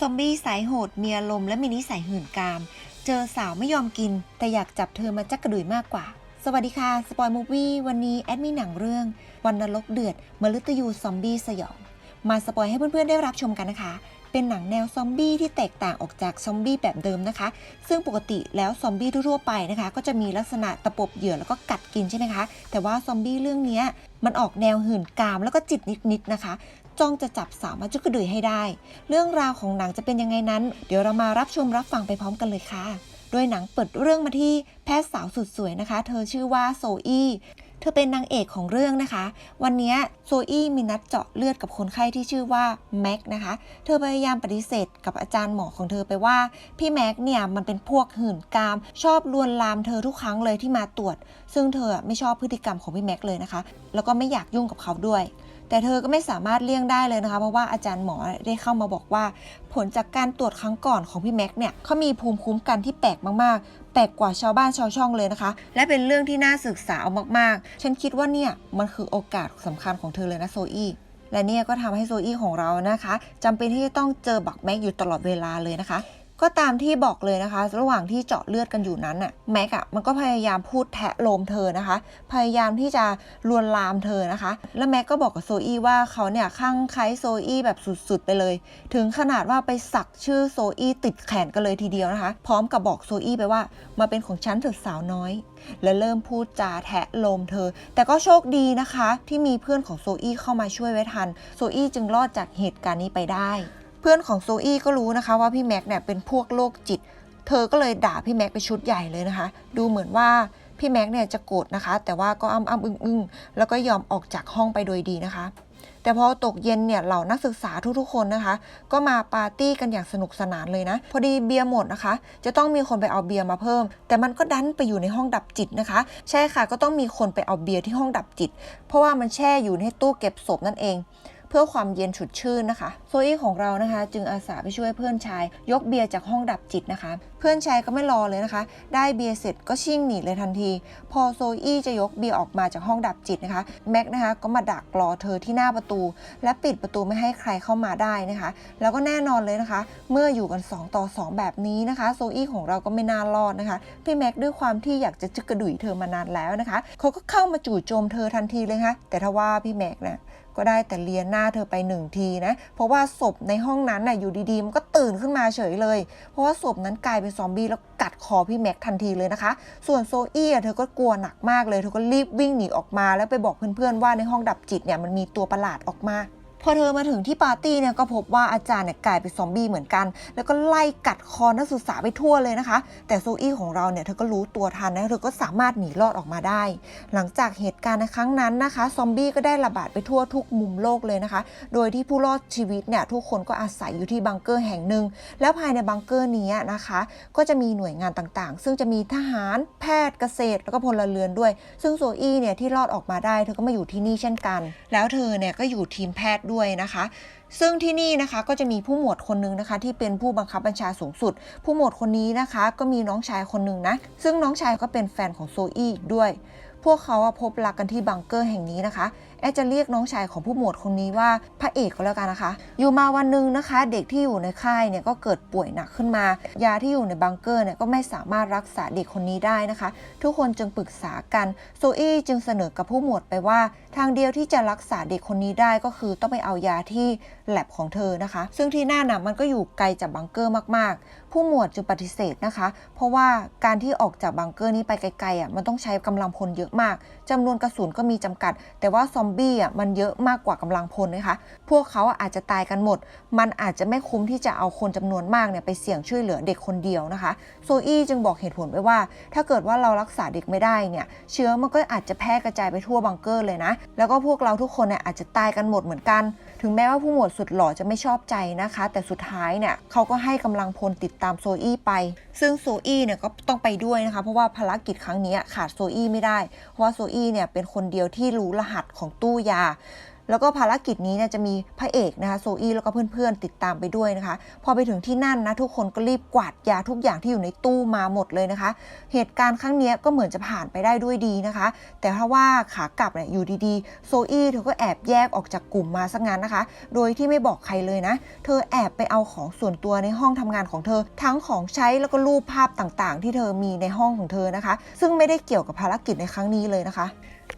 ซอมบี้สายโหดมีอารมณ์และมีนิสัยหื่นกาม เจอสาวไม่ยอมกิน แต่อยากจับเธอมาจักกระดุยมากกว่า สวัสดีค่ะสปอยมูฟวี่วันนี้แอดมีหนังเรื่อง วันนรกเดือดมฤตยูซอมบี้สยอง มาสปอยให้เพื่อนๆได้รับชมกันนะคะ เป็นหนังแนวซอมบี้ที่แตกต่างออกจากซอมบี้แบบเดิมนะคะ ซึ่งปกติแล้วซอมบี้ทั่วๆไปนะคะ ก็จะมีลักษณะตะปบเหยื่อแล้วก็กัดกินใช่ไหมคะ แต่ว่าซอมบี้เรื่องเนี้ยมันออกแนวหื่นกามแล้วก็จิตนิดๆนะคะ จ้องจะจับสาวมาจุกกระดุยให้ได้ เรื่องราวของหนังจะเป็นยังไงนั้น เดี๋ยวเรามารับชมรับฟังไปพร้อมกันเลยค่ะ โดยหนังเปิดเรื่องมาที่แพทย์สาวสุดสวยนะคะ เธอชื่อว่าโซอี้เธอเป็นนางเอกของเรื่องนะคะ วันนี้โซอี้มีนัดเจาะเลือดกับคนไข้ที่ชื่อว่าแม็กนะคะ เธอพยายามปฏิเสธกับอาจารย์หมอของเธอไปว่า พี่แม็กเนี่ยมันเป็นพวกหื่นกาม ชอบลวนลามเธอทุกครั้งเลยที่มาตรวจ ซึ่งเธอไม่ชอบพฤติกรรมของพี่แม็กเลยนะคะ แล้วก็ไม่อยากยุ่งกับเขาด้วย แต่เธอก็ไม่สามารถเลี่ยงได้เลยนะคะ เพราะว่าอาจารย์หมอได้เข้ามาบอกว่า ผลจากการตรวจครั้งก่อนของพี่แม็กเนี่ยเขามีภูมิคุ้มกันที่แปลกมากๆ แปลกกว่าชาวบ้านชาวช่องเลยนะคะ และเป็นเรื่องที่น่าศึกษาเอามากๆ ฉันคิดว่าเนี่ยมันคือโอกาสสำคัญของเธอเลยนะโซอี้และเนี่ยก็ทำให้โซอี้ของเรานะคะจำเป็นที่จะต้องเจอบักแม็กอยู่ตลอดเวลาเลยนะคะ ก็ตามที่บอกเลยนะคะ ระหว่างที่เจาะเลือดกันอยู่นั้นน่ะแม็กอะมันก็พยายามพูดแทะโลมเธอนะคะ พยายามที่จะลวนลามเธอนะคะ แล้วแม็กก็บอกกับโซอี้ว่าเขาเนี่ยคลั่งไคล้โซอี้แบบสุดๆไปเลย ถึงขนาดว่าไปสักชื่อโซอี้ติดแขนกันเลยทีเดียวนะคะ พร้อมกับบอกโซอี้ไปว่ามาเป็นของฉันเถิดสาวน้อย และเริ่มพูดจาแทะโลมเธอ แต่ก็โชคดีนะคะ ที่มีเพื่อนของโซอี้เข้ามาช่วยไว้ทัน โซอี้จึงรอดจากเหตุการณ์นี้ไปได้ เพื่อนของโซอี้ก็รู้นะคะว่าพี่แม็กเนี่ยเป็นพวกโรคจิต เธอก็เลยด่าพี่แม็กไปชุดใหญ่เลยนะคะ ดูเหมือนว่าพี่แม็กเนี่ยจะโกรธนะคะ แต่ว่าก็อ้ำอ้ำอึ้งอึ้งแล้วก็ยอมออกจากห้องไปโดยดีนะคะ แต่พอตกเย็นเนี่ยเหล่านักศึกษาทุกๆคนนะคะ ก็มาปาร์ตี้กันอย่างสนุกสนานเลยนะ พอดีเบียร์หมดนะคะ จะต้องมีคนไปเอาเบียร์มาเพิ่ม แต่มันก็ดันไปอยู่ในห้องดับจิตนะคะ ใช่ค่ะก็ต้องมีคนไปเอาเบียร์ที่ห้องดับจิต เพราะว่ามันแช่อยู่ในตู้เก็บศพนั่นเอง เพื่อความเย็นฉุดชื่นนะคะ โซอี้ของเรานะคะ จึงอาสาไปช่วยเพื่อนชาย ยกเบียร์จากห้องดับจิตนะคะ เพื่อนชายก็ไม่รอเลยนะคะ ได้เบียร์เสร็จก็ชิ่งหนีเลยทันที พอโซอี้จะยกเบียร์ออกมาจากห้องดับจิตนะคะแม็กนะคะก็มาดักรอเธอที่หน้าประตู และปิดประตูไม่ให้ใครเข้ามาได้นะคะ แล้วก็แน่นอนเลยนะคะ เมื่ออยู่กัน 2 ต่อ 2 แบบนี้นะคะโซอี้ของเราก็ไม่น่ารอดนะคะพี่แม็กด้วยความที่อยากจะจึกกระดุยเธอมานานแล้วนะคะเขาก็เข้ามาจู่โจมเธอทันทีเลยค่ะแต่ถ้าว่าพี่แม็กนะ ก็ได้แต่เลียนหน้าเธอไปหนึ่งทีนะเพราะว่าศพในห้องนั้นน่ะอยู่ดีๆมันก็ตื่นขึ้นมาเฉยเลย เพราะว่าศพนั้นกลายเป็นซอมบี้แล้วกัดคอพี่แม็กทันทีเลยนะคะ ส่วนโซอี้เธอก็กลัวหนักมากเลยเธอก็รีบวิ่งหนีออกมา แล้วไปบอกเพื่อนๆว่าในห้องดับจิตเนี่ยมันมีตัวประหลาดออกมา พอเธอมาถึงที่ปาร์ตี้เนี่ยก็พบว่าอาจารย์เนี่ยกลายเป็นซอมบี้เหมือนกัน แล้วก็ไล่กัดคอนักศึกษาไปทั่วเลยนะคะ แต่โซอี้ของเราเนี่ยเธอก็รู้ตัวทันนะเธอก็สามารถหนีรอดออกมาได้ หลังจากเหตุการณ์ในครั้งนั้นนะคะซอมบี้ก็ได้ระบาดไปทั่วทุกมุมโลกเลยนะคะ โดยที่ผู้รอดชีวิตเนี่ยทุกคนก็อาศัยอยู่ที่บังเกอร์แห่งหนึ่งแล้วภายในบังเกอร์นี้นะคะ ก็จะมีหน่วยงานต่างๆ ซึ่งจะมีทหารแพทย์เกษตร แล้วก็พลเรือนด้วย ซึ่งโซอี้เนี่ยที่รอดออกมาได้เธอก็มาอยู่ที่นี่เช่นกัน แล้วเธอเนี่ยก็อยู่ทีมแพทย์ด้วยนะคะ ซึ่งที่นี่นะคะก็จะมีผู้หมวดคนนึงนะคะ ที่เป็นผู้บังคับบัญชาสูงสุด ผู้หมวดคนนี้นะคะ ก็มีน้องชายคนนึงนะ ซึ่งน้องชายก็เป็นแฟนของโซอี้ด้วย พวกเขาพบรักกันที่บังเกอร์แห่งนี้นะคะ แอดจะเรียกน้องชายของผู้หมวดคนนี้ว่าพระเอกก็แล้วกันนะคะ อยู่มาวันหนึ่งนะคะ เด็กที่อยู่ในค่ายเนี่ยก็เกิดป่วยหนักขึ้นมา ยาที่อยู่ในบังเกอร์เนี่ยก็ไม่สามารถรักษาเด็กคนนี้ได้นะคะ ทุกคนจึงปรึกษากัน โซอี้จึงเสนอกับผู้หมวดไปว่า ทางเดียวที่จะรักษาเด็กคนนี้ได้ก็คือต้องไปเอายาที่แลบของเธอนะคะ ซึ่งที่หน้าน่ะมันก็อยู่ไกลจากบังเกอร์มากๆ ผู้หมวดจึงปฏิเสธนะคะ เพราะว่าการที่ออกจากบังเกอร์นี้ไปไกลๆอะมันต้องใช้กำลังพลเยอะมากจำนวนกระสุนก็มีจำกัด แต่ว่าซอมบี้อะมันเยอะมากกว่ากำลังพลนะคะ พวกเขาอะอาจจะตายกันหมด มันอาจจะไม่คุ้มที่จะเอาคนจำนวนมากเนี่ยไปเสี่ยงช่วยเหลือเด็กคนเดียวนะคะ โซอี้จึงบอกเหตุผลไว้ว่า ถ้าเกิดว่าเรารักษาเด็กไม่ได้เนี่ย เชื้อมันก็อาจจะแพร่กระจายไปทั่วบังเกอร์เลยนะ แล้วก็พวกเราทุกคนเนี่ยอาจจะตายกันหมดเหมือนกัน ถึงแม้ว่าผู้หมวดสุดหล่อจะไม่ชอบใจนะคะ แต่สุดท้ายเนี่ยเขาก็ให้กำลังพลติดตามโซอี้ไป ซึ่งโซอี้เนี่ยก็ต้องไปด้วยนะคะ เพราะว่าภารกิจครั้งนี้ขาดโซอี้ไม่ได้ เพราะว่าโซอี้เนี่ยเป็นคนเดียวที่รู้รหัสของตู้ยา แล้วก็ภารกิจนี้เนี่ยจะมีพระเอกนะคะโซอี้แล้วก็เพื่อนๆติดตามไปด้วยนะคะ พอไปถึงที่นั่นนะทุกคนก็รีบกวาดยาทุกอย่างที่อยู่ในตู้มาหมดเลยนะคะ เหตุการณ์ครั้งนี้ก็เหมือนจะผ่านไปได้ด้วยดีนะคะ แต่ถ้าว่าขากลับเนี่ยอยู่ดีๆโซอี้เธอก็แอบแยกออกจากกลุ่มมาซะงั้นนะคะ โดยที่ไม่บอกใครเลยนะ เธอแอบไปเอาของส่วนตัวในห้องทำงานของเธอ ทั้งของใช้แล้วก็รูปภาพต่างๆ ที่เธอมีในห้องของเธอนะคะ ซึ่งไม่ได้เกี่ยวกับภารกิจในครั้งนี้เลยนะคะ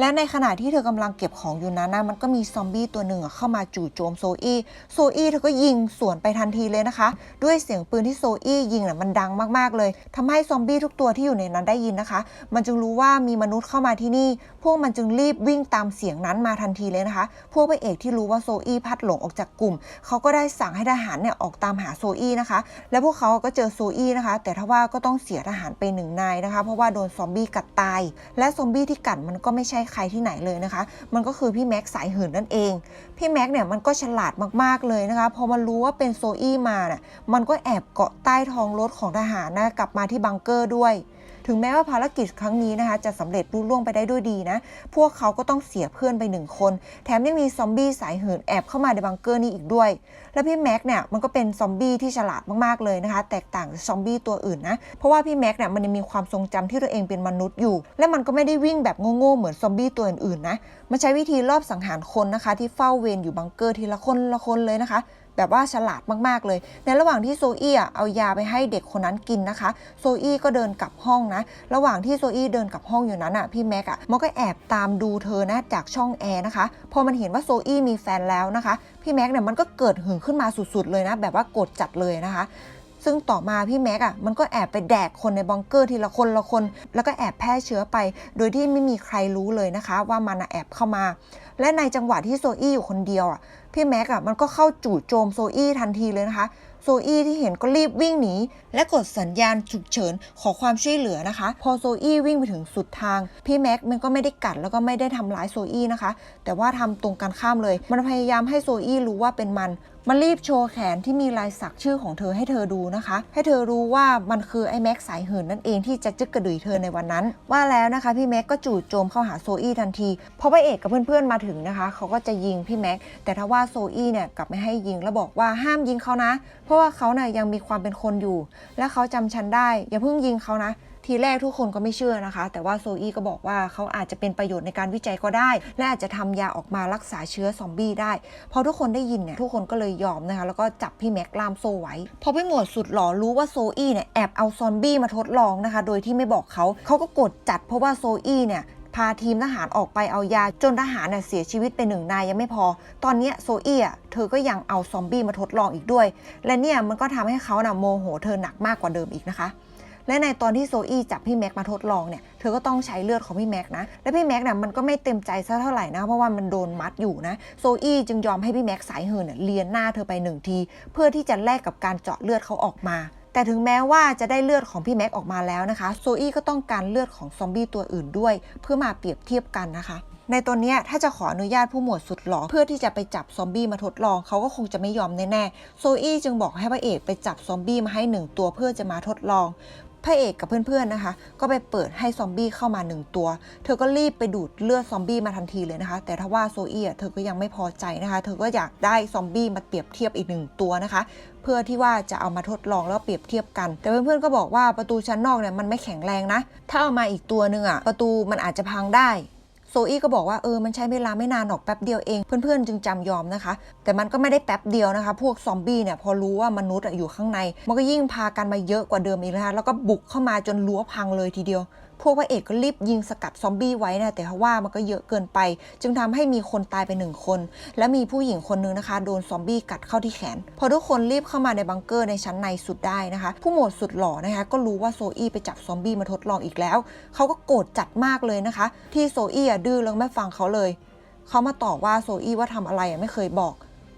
และในขณะที่เธอกำลังเก็บของอยู่นั้นนะมันก็มีซอมบี้ตัวหนึ่งเข้ามาจู่โจมโซอี้โซอี้เธอก็ยิงสวนไปทันทีเลยนะคะ ด้วยเสียงปืนที่โซอี้ยิงน่ะมันดังมากๆเลยทำให้ซอมบี้ทุกตัวที่อยู่ในนั้นได้ยินนะคะ มันจึงรู้ว่ามีมนุษย์เข้ามาที่นี่ พวกมันจึงรีบวิ่งตามเสียงนั้นมาทันทีเลยนะคะ พวกพระเอกที่รู้ว่าโซอี้พัดหลงออกจากกลุ่ม เขาก็ได้สั่งให้ทหารเนี่ยออกตามหาโซอี้นะคะ และพวกเขาก็เจอโซอี้นะคะ แต่ทว่าก็ต้องเสียทหารไปหนึ่งนายนะคะ เพราะว่าโดนซอมบี้กัดตาย และซอมบี้ที่กัดมันก็ไม่ใช่ใครที่ไหนเลยนะคะ มันก็คือพี่แม็กสายหื่นนั่นเอง พี่แม็กเนี่ยมันก็ฉลาดมากๆเลยนะคะ พอมันรู้ว่าเป็นโซอี้มาเนี่ยมันก็แอบเกาะใต้ท้องรถของทหารนะกลับมาที่บังเกอร์ด้วย ถึงแม้ว่าภารกิจครั้งนี้นะคะจะสำเร็จรุ่ล่วงไปได้ด้วยดีนะ พวกเขาก็ต้องเสียเพื่อนไปหนึ่งคน แถมยังมีซอมบี้สายเหินแอบเข้ามาในบังเกอร์นี้อีกด้วย และพี่แม็กเนี่ยมันก็เป็นซอมบี้ที่ฉลาดมากๆเลยนะคะ แตกต่างจากซอมบี้ตัวอื่นนะ เพราะว่าพี่แม็กเนี่ยมันยังมีความทรงจำที่ตัวเองเป็นมนุษย์อยู่ และมันก็ไม่ได้วิ่งแบบโง่ๆเหมือนซอมบี้ตัวอื่นๆนะ มันใช้วิธีรอบสังหารคนนะคะ ที่เฝ้าเวรอยู่บังเกอร์ทีละคนละคนเลยนะคะ แบบว่าฉลาดมากๆเลย ในระหว่างที่โซอี้เอายาไปให้เด็กคนนั้นกินนะคะ โซอี้ก็เดินกลับห้องนะ ระหว่างที่โซอี้เดินกลับห้องอยู่นั้นอะพี่แม็กอะมันก็แอบตามดูเธอนะจากช่องแอร์นะคะ พอมันเห็นว่าโซอี้มีแฟนแล้วนะคะ พี่แม็กเนี่ยมันก็เกิดหึงขึ้นมาสุดๆเลยนะ แบบว่ากดจัดเลยนะคะ ซึ่งต่อมาพี่แม็กอะมันก็แอบไปแดกคนในบังเกอร์ทีละคนละคน แล้วก็แอบแพร่เชื้อไป โดยที่ไม่มีใครรู้เลยนะคะ ว่ามันแอบเข้ามา และในจังหวะที่โซอี้อยู่คนเดียวอะพี่แม็กอะมันก็เข้าจู่โจมโซอี้ทันทีเลยนะคะโซอี้ที่เห็นก็รีบวิ่งหนี และกดสัญญาณฉุกเฉินขอความช่วยเหลือนะคะ พอโซอี้วิ่งไปถึงสุดทาง พี่แม็กมันก็ไม่ได้กัดแล้วก็ไม่ได้ทำร้ายโซอี้นะคะ แต่ว่าทำตรงกันข้ามเลย มันพยายามให้โซอี้รู้ว่าเป็นมัน มันรีบโชว์แขนที่มีลายสักชื่อของเธอให้เธอดูนะคะ ให้เธอรู้ว่ามันคือไอ้แม็กสายเหินนั่นเองที่จะจึกกระดุยเธอในวันนั้น ว่าแล้วนะคะพี่แม็กก็จู่โจมเข้าหาโซอี้ทันทีพอพระเอกกับเพื่อนๆมาถึงนะคะ เขาก็จะยิงพี่แม็กแต่ถ้าว่าโซอี้เนี่ยกลับไม่ให้ยิงแล้วบอกว่าห้ามยิงเขานะ เพราะว่าเขาเนี่ยยังมีความเป็นคนอยู่ และเขาจำฉันได้อย่าเพิ่งยิงเขานะ ทีแรกทุกคนก็ไม่เชื่อนะคะ แต่ว่าโซอี้ก็บอกว่าเขาอาจจะเป็นประโยชน์ในการวิจัยก็ได้ และอาจจะทำยาออกมารักษาเชื้อซอมบี้ได้พอทุกคนได้ยินเนี่ยทุกคนก็เลยยอมนะคะ แล้วก็จับพี่แม็กล่ามโซไว้ พอพี่หมวดสุดหล่อรู้ว่าโซอี้เนี่ยแอบเอาซอมบี้มาทดลองนะคะ โดยที่ไม่บอกเขาเขาก็กดจัดเพราะว่าโซอี้เนี่ยพาทีมทหารออกไปเอายา จนทหารน่ะเสียชีวิตไปหนึ่งนายยังไม่พอ ตอนนี้โซอี้เธอก็ยังเอาซอมบี้มาทดลองอีกด้วย และเนี่ยมันก็ทำให้เขาน่ะโมโหเธอหนักมากกว่าเดิมอีกนะคะ และในตอนที่โซอี้จับพี่แม็กมาทดลองเนี่ยเธอก็ต้องใช้เลือดของพี่แม็กนะและพี่แม็กเนี่ยมันก็ไม่เต็มใจซะเท่าไหร่นะเพราะว่ามันโดนมัดอยู่นะโซอี้จึงยอมให้พี่แม็กสายเหินเนี่ยเลียนหน้าเธอไปหนึ่งที เพื่อที่จะแลกกับการเจาะเลือดเขาออกมาแต่ถึงแม้ว่าจะได้เลือดของพี่แม็กออกมาแล้วนะคะ โซอี้ก็ต้องการเลือดของซอมบี้ตัวอื่นด้วย เพื่อมาเปรียบเทียบกันนะคะ ในตัวนี้ถ้าจะขออนุญาตผู้หมวดสุดหล่อเพื่อที่จะไปจับซอมบี้มาทดลองเขาก็คงจะไม่ยอมแน่ๆโซอี้จึงบอกให้พระเอกไปจับซอมบี้มาให้หนึ่งตัวเพื่อจะมาทดลอง พระเอกกับเพื่อนๆนะคะ ก็ไปเปิดให้ซอมบี้เข้ามาหนึ่งตัว เธอก็รีบไปดูดเลือดซอมบี้มาทันทีเลยนะคะ แต่ถ้าว่าโซอี้เธอก็ยังไม่พอใจนะคะ เธอก็อยากได้ซอมบี้มาเปรียบเทียบอีกหนึ่งตัวนะคะ เพื่อที่ว่าจะเอามาทดลองแล้วเปรียบเทียบกัน แต่เพื่อนๆก็บอกว่าประตูชั้นนอกเนี่ยมันไม่แข็งแรงนะ ถ้าเอามาอีกตัวหนึ่งอะประตูมันอาจจะพังได้ โซอี้ก็บอกว่าเออมันใช้เวลาไม่นานหรอกแป๊บเดียวเอง เพื่อนๆ จึงจำยอมนะคะ แต่มันก็ไม่ได้แป๊บเดียวนะคะ พวกซอมบี้เนี่ยพอรู้ว่ามนุษย์อะอยู่ข้างใน มันก็ยิ่งพากันมาเยอะกว่าเดิมอีกนะคะแล้วก็บุกเข้ามาจนรั้วพังเลยทีเดียว พวกพระเอกก็รีบยิงสกัดซอมบี้ไว้นะแต่ทว่ามันก็เยอะเกินไป จึงทำให้มีคนตายไปหนึ่งคน และมีผู้หญิงคนนึงนะคะ โดนซอมบี้กัดเข้าที่แขน พอทุกคนรีบเข้ามาในบังเกอร์ในชั้นในสุดได้นะคะ ผู้หมวดสุดหล่อนะคะ ก็รู้ว่าโซอี้ไปจับซอมบี้มาทดลองอีกแล้ว เขาก็โกรธจัดมากเลยนะคะ ที่โซอี้อะดื้อแล้วไม่ฟังเขาเลย เขามาต่อว่าโซอี้ว่าทำอะไรอะไม่เคยบอก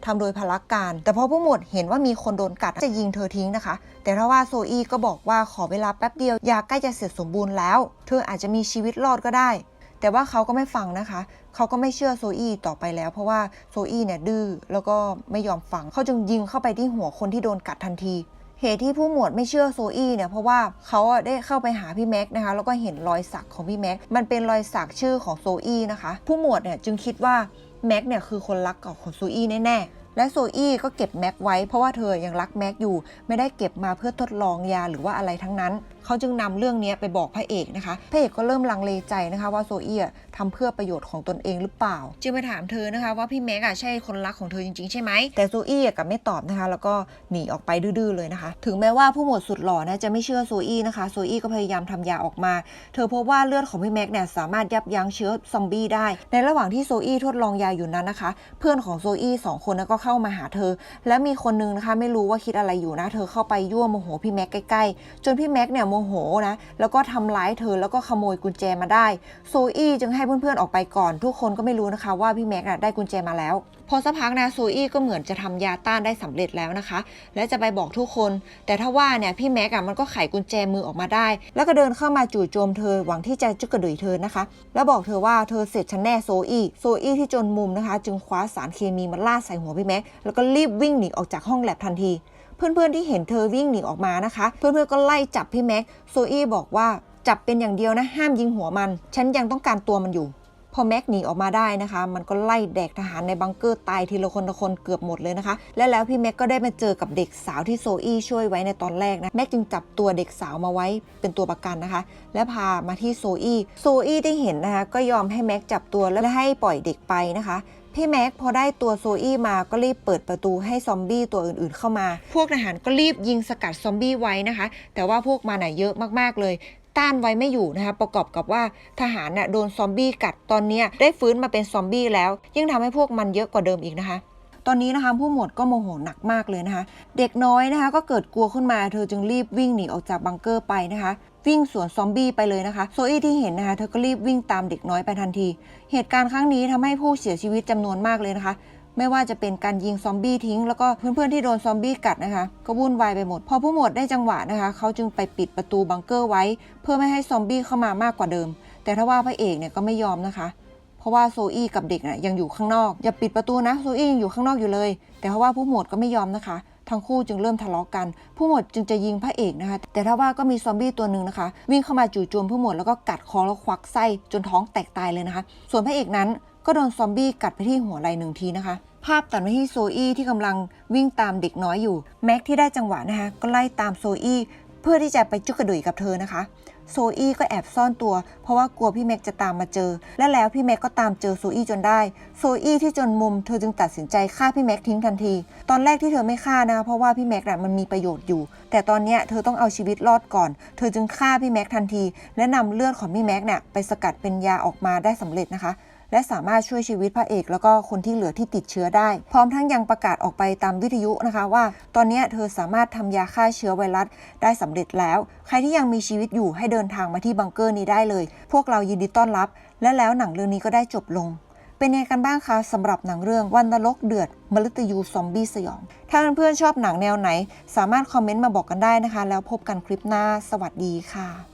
ทำโดยพละการ แต่พอผู้หมวดเห็นว่ามีคนโดนกัดจะยิงเธอทิ้งนะคะ แต่ถ้าว่าโซอี้ก็บอกว่าขอเวลาแป๊บเดียวยาใกล้จะเสร็จสมบูรณ์แล้ว เธออาจจะมีชีวิตรอดก็ได้ แต่ว่าเขาก็ไม่ฟังนะคะ เขาก็ไม่เชื่อโซอี้ต่อไปแล้ว เพราะว่าโซอี้เนี่ยดื้อแล้วก็ไม่ยอมฟัง เขาจึงยิงเข้าไปที่หัวคนที่โดนกัดทันทีเหตุที่ผู้หมวดไม่เชื่อโซอี้เนี่ยเพราะว่าเขาอะได้เข้าไปหาพี่แม็กนะคะแล้วก็เห็นรอยสักของพี่แม็กมันเป็นรอยสักชื่อของโซอี้นะคะ ผู้หมวดเนี่ยจึงคิดว่า แม็กเนี่ยคือคนรักของโซอี้แน่ๆ และโซอี้ก็เก็บแม็กไว้เพราะว่าเธอยังรักแม็กอยู่ ไม่ได้เก็บมาเพื่อทดลองยาหรือว่าอะไรทั้งนั้นเขาจึงนำเรื่องนี้ไปบอกพระเอกนะคะ พระเอกก็เริ่มลังเลใจนะคะว่าโซอี้อะทำเพื่อประโยชน์ของตนเองหรือเปล่า จึงไปถามเธอนะคะว่าพี่แม็กอะใช่คนรักของเธอจริงๆ ใช่ไหม แต่โซอี้กับไม่ตอบนะคะ แล้วก็หนีออกไปดื้อๆเลยนะคะ ถึงแม้ว่าผู้หมวดสุดหล่อนะจะไม่เชื่อโซอี้นะคะ โซอี้ก็พยายามทำยาออกมา เธอพบว่าเลือดของพี่แม็กเนี่ยสามารถยับยั้งเชื้อซอมบี้ได้ ในระหว่างที่โซอี้ทดลองยาอยู่นั้นนะคะ เพื่อนของโซอี้สองคนก็เข้ามาหาเธอ และมีคนนึงนะคะไม่รู้ว่าคิดอะไรอยู่นะ เธอเข้าไปยั่วโมโหพี่แม็กใกล้ๆ จนพี่แม็กเนี่ยโมโหนะแล้วก็ทำร้ายเธอแล้วก็ขโมยกุญแจมาได้โซอี้จึงให้เพื่อนๆออกไปก่อน ทุกคนก็ไม่รู้นะคะว่าพี่แม็กน่ะได้กุญแจมาแล้ว พอสักพักนะโซอี้ก็เหมือนจะทำยาต้านได้สำเร็จแล้วนะคะ และจะไปบอกทุกคน แต่ถ้าว่าเนี่ยพี่แม็กอะมันก็ไขกุญแจมือออกมาได้ แล้วก็เดินเข้ามาจู่โจมเธอหวังที่จะจุกกระดุยเธอนะคะ แล้วบอกเธอว่าเธอเสร็จฉันแน่โซอี้โซอี้ที่จนมุมนะคะ จึงคว้าสารเคมีมาล่าใส่หัวพี่แม็กแล้วก็รีบวิ่งหนีออกจากห้องแลบทันที เพื่อนๆที่เห็นเธอวิ่งหนีออกมานะคะ เพื่อนๆก็ไล่จับพี่แม็กโซอี้บอกว่าจับเป็นอย่างเดียวนะห้ามยิงหัวมัน ฉันยังต้องการตัวมันอยู่ พอแม็กหนีออกมาได้นะคะ มันก็ไล่แดกทหารในบังเกอร์ตายทีละคนละคนเกือบหมดเลยนะคะ และแล้วพี่แม็กก็ได้มาเจอกับเด็กสาวที่โซอี้ช่วยไว้ในตอนแรกนะแม็กจึงจับตัวเด็กสาวมาไว้เป็นตัวประกันนะคะ และพามาที่โซอี้โซอี้ได้เห็นนะคะก็ยอมให้แม็กจับตัวและให้ปล่อยเด็กไปนะคะ พี่แม็กพอได้ตัวโซอี้มาก็รีบเปิดประตูให้ซอมบี้ตัวอื่นๆเข้ามา พวกทหารก็รีบยิงสกัดซอมบี้ไว้นะคะ แต่ว่าพวกมันน่ะเยอะมากๆเลยต้านไว้ไม่อยู่นะคะประกอบกับว่าทหารน่ะโดนซอมบี้กัดตอนเนี้ยได้ฟื้นมาเป็นซอมบี้แล้ว ยิ่งทำให้พวกมันเยอะกว่าเดิมอีกนะคะ ตอนนี้นะคะผู้หมวดก็โมโหหนักมากเลยนะคะ เด็กน้อยนะคะก็เกิดกลัวขึ้นมาเธอจึงรีบวิ่งหนีออกจากบังเกอร์ไปนะคะ วิ่งสวนซอมบี้ไปเลยนะคะโซอี้ที่เห็นนะคะเธอก็รีบวิ่งตามเด็กน้อยไปทันที เหตุการณ์ครั้งนี้ทำให้ผู้เสียชีวิตจำนวนมากเลยนะคะไม่ว่าจะเป็นการยิงซอมบี้ทิ้ง แล้วก็เพื่อนๆที่โดนซอมบี้กัดนะคะ ก็วุ่นวายไปหมด พอผู้หมวดได้จังหวะนะคะ เขาจึงไปปิดประตูบังเกอร์ไว้ เพื่อไม่ให้ซอมบี้เข้ามามากกว่าเดิม แต่ถ้าว่าพระเอกเนี่ยก็ไม่ยอมนะคะ เพราะว่าโซอี้กับเด็กน่ะยังอยู่ข้างนอก อย่าปิดประตูนะโซอี้ยังอยู่ข้างนอกอยู่เลย แต่เพราะว่าผู้หมวดก็ไม่ยอมนะคะ ทั้งคู่จึงเริ่มทะเลาะกัน ผู้หมวดจึงจะยิงพระเอกนะคะ แต่ถ้าว่าก็มีซอมบี้ตัวหนึ่งนะคะ วิ่งเข้ามาจู่โจมผู้หมวดแล้วก็กัดคอแล้วควักไส้จนท้องแตกตายเลยนะคะ ส่วนพระเอกนั้นก็โดนซอมบี้กัดไปที่หัวไหล่หนึ่งทีนะคะ ภาพตัดมาที่โซอี้ที่กำลังวิ่งตามเด็กน้อยอยู่แม็กที่ได้จังหวะนะคะก็ไล่ตามโซอี้เพื่อที่จะไปจุกกระดุยกับเธอนะคะ โซอี้ก็แอบซ่อนตัว เพราะว่ากลัวพี่แม็กจะตามมาเจอ และแล้วพี่แม็กก็ตามเจอโซอี้จนได้ โซอี้ที่จนมุมเธอจึงตัดสินใจฆ่าพี่แม็กทิ้งทันที ตอนแรกที่เธอไม่ฆ่านะคะเพราะว่าพี่แม็กน่ะมันมีประโยชน์อยู่ แต่ตอนนี้เธอต้องเอาชีวิตรอดก่อน เธอจึงฆ่าพี่แม็กทันที และนำเลือดของพี่แม็กเนี่ยไปสกัดเป็นยาออกมาได้สำเร็จนะคะ และสามารถช่วยชีวิตพระเอก แล้วก็คนที่เหลือที่ติดเชื้อได้ พร้อมทั้งยังประกาศออกไปตามวิทยุนะคะ ว่า ตอนนี้เธอสามารถทำยาฆ่าเชื้อไวรัสได้สำเร็จแล้ว ใครที่ยังมีชีวิตอยู่ให้เดินทางมาที่บังเกอร์นี้ได้เลย พวกเรายินดีต้อนรับ และแล้วหนังเรื่องนี้ก็ได้จบลงเป็นยังไงกันบ้างคะสำหรับหนังเรื่องวันนรกเดือดมฤตยูซอมบี้สยอง ถ้าเพื่อนๆชอบหนังแนวไหน สามารถคอมเมนต์มาบอกกันได้นะคะ แล้วพบกันคลิปหน้า สวัสดีค่ะ